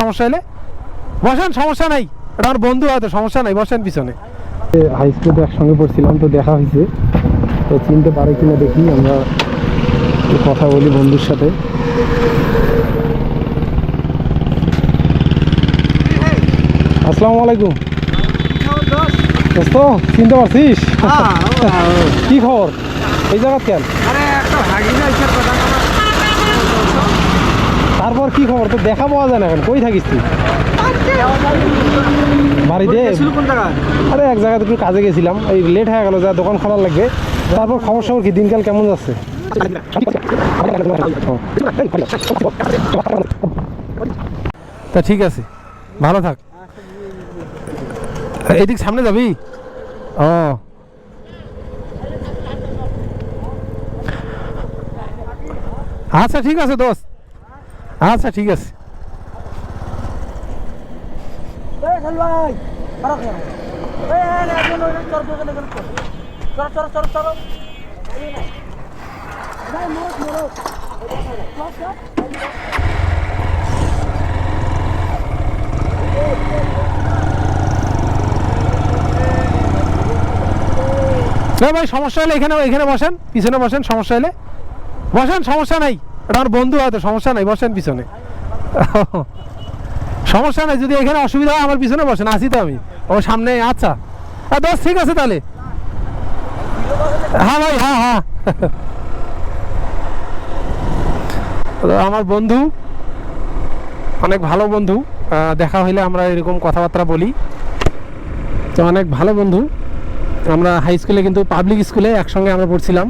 সমস্যা হলে? বসেন সমস্যা নাই। এটা আমার বন্ধু হয়তো সমস্যা নাই বসেন পিছনে। হাই স্কুলে একসঙ্গে পড়ছিলাম তো দেখা হয়েছে। তো চিনতে পারে কিনা দেখি আমরা কথা বলি বন্ধুর সাথে। আসসালামু আলাইকুম। দোস্ত চিনতে পারছিস? কি খবর? এই জায়গা কেন? তারপর কি খবর? তো দেখা পাওয়া যায় না এখন। কই থাকিস তুই? বাড়িতে আরে এক জায়গাতে একটু কাজে গেছিলাম। এই লেট হয়ে গেল যা দোকান খোলার লাগবে। তারপর খবর সবর কি? দিনকাল কেমন যাচ্ছে? তা ঠিক আছে। ভালো থাক। এদিক সামনে যাবি? ও। আচ্ছা ঠিক আছে দোস্ত। আচ্ছা ঠিক আছে। না ভাই সমস্যা হলে এখানে এখানে বসেন পিছনে বসেন সমস্যা হলে। বসেন সমস্যা নাই। আমার বন্ধু হয়তো সমস্যা নাই, বসেন পিছনে। সমস্যা নাই, যদি এখানে অসুবিধা হয় আমার পিছনে বসেন, আসি তো আমি। ও সামনে আচ্ছা। দোস্ত, ঠিক আছে তাহলে। হ্যাঁ ভাই হ্যাঁ হ্যাঁ। আমার বন্ধু, অনেক ভালো বন্ধু। দেখা হইলে আমরা এরকম কথাবার্তা বলি। তো অনেক ভালো বন্ধু। আমরা হাই স্কুলে কিন্তু পাবলিক স্কুলে একসঙ্গে আমরা পড়ছিলাম।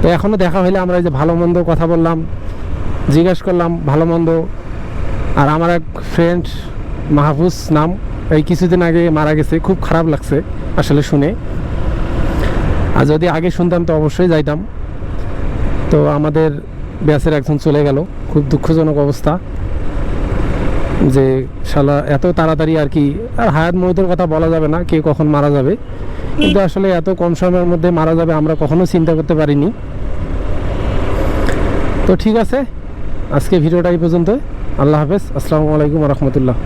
তো এখনও দেখা হইলে আমরা এই যে ভালো মন্দ কথা বললাম, জিজ্ঞাসা করলাম ভালো মন্দ, আর আমার এক ফ্রেন্ড মাহফুজ নাম, এই কিছুদিন আগে মারা গেছে, খুব খারাপ লাগছে আসলে শুনে। আর যদি আগে শুনতাম তো অবশ্যই যাইতাম। তো আমাদের ব্যাসের একজন চলে গেল, খুব দুঃখজনক অবস্থা। যে শালা এত তাড়াতাড়ি আর কি, আর হায়াত মহিতের কথা বলা যাবে না কে কখন মারা যাবে। কিন্তু আসলে এত কম সময়ের মধ্যে মারা যাবে আমরা কখনো চিন্তা করতে পারিনি। তো ঠিক আছে, আজকে ভিডিওটা এই পর্যন্ত আল্লাহ হাফেজ, আসসালামু আলাইকুম রহমতুল্লাহ।